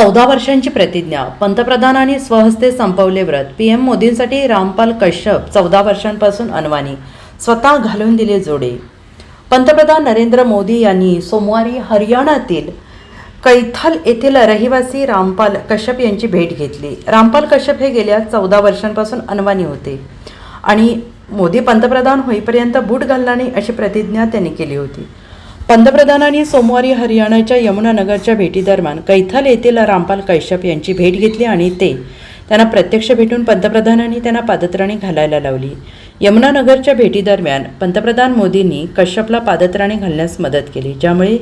चौदा वर्षांची प्रतिज्ञा. पंतप्रधानांनी स्वहस्ते संपवले व्रत. पीएम मोदींसाठी रामपाल कश्यप चौदा वर्षांपासून अनवाणी. स्वतः घालून दिले जोडे. पंतप्रधान नरेंद्र मोदी यांनी सोमवारी हरियाणातील कैथल येथील रहिवासी रामपाल कश्यप यांची भेट घेतली. रामपाल कश्यप हे गेल्या चौदा वर्षांपासून अनवाणी होते आणि मोदी पंतप्रधान होईपर्यंत बूट घालणार नाही अशी प्रतिज्ञा त्यांनी केली होती. पंतप्रधानांनी सोमवारी हरियाणाच्या यमुनानगरच्या भेटीदरम्यान कैथल येथील रामपाल कैश्यप यांची भेट घेतली आणि ते त्यांना प्रत्यक्ष भेटून पंतप्रधानांनी त्यांना पादत्राणी घालायला लावली. यमुनानगरच्या भेटीदरम्यान पंतप्रधान मोदींनी कश्यपला पादत्राणी घालण्यास मदत केली ज्यामुळे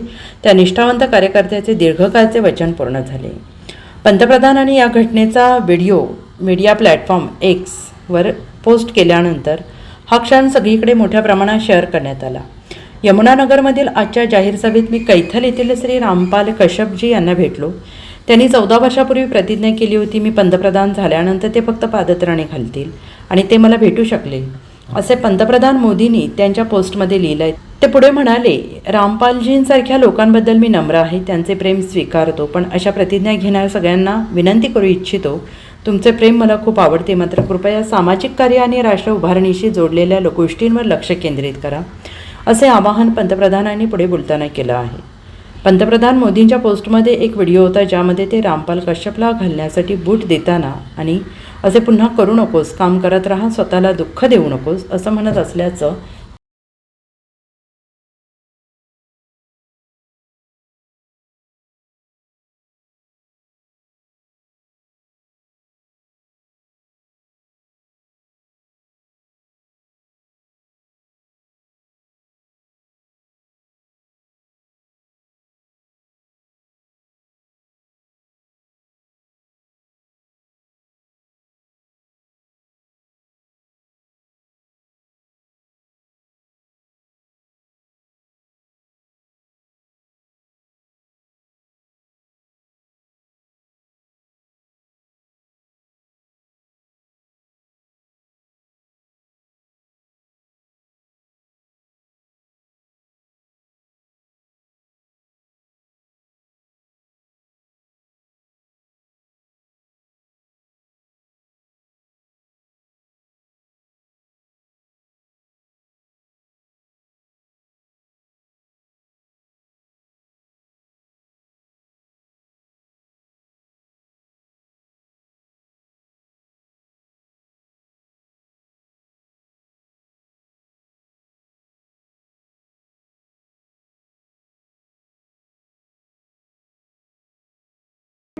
त्या निष्ठावंत कार्यकर्त्याचे दीर्घकाळचे वचन पूर्ण झाले. पंतप्रधानांनी या घटनेचा व्हिडिओ मीडिया प्लॅटफॉर्म एक्सवर पोस्ट केल्यानंतर हा क्षण सगळीकडे मोठ्या प्रमाणात शेअर करण्यात आला. यमुनानगरमधील आजच्या जाहीर सभेत मी कैथल येथील श्री रामपाल कश्यपजी यांना भेटलो. त्यांनी चौदा वर्षापूर्वी प्रतिज्ञा केली होती मी पंतप्रधान झाल्यानंतर ते फक्त पादत्राणे घालतील आणि ते मला भेटू शकले. असे पंतप्रधान मोदींनी त्यांच्या पोस्टमध्ये लिहिलं आहे ते पुढे म्हणाले रामपालजींसारख्या लोकांबद्दल मी नम्र आहे त्यांचे प्रेम स्वीकारतो पण अशा प्रतिज्ञा घेणाऱ्या सगळ्यांना विनंती करू इच्छितो. तुमचे प्रेम मला खूप आवडते मात्र कृपया सामाजिक कार्य आणि राष्ट्र उभारणीशी जोडलेल्या गोष्टींवर लक्ष केंद्रित करा. असे आवाहन पंतप्रधानांनी पुढे बोलताना केलं आहे. पंतप्रधान मोदींच्या पोस्टमध्ये एक व्हिडिओ होता ज्यामध्ये ते रामपाल कश्यपला घालण्यासाठी बूट देताना आणि असे पुन्हा करू नकोस काम करत राहा स्वतःला दुःख देऊ नकोस असं म्हणत असल्याचं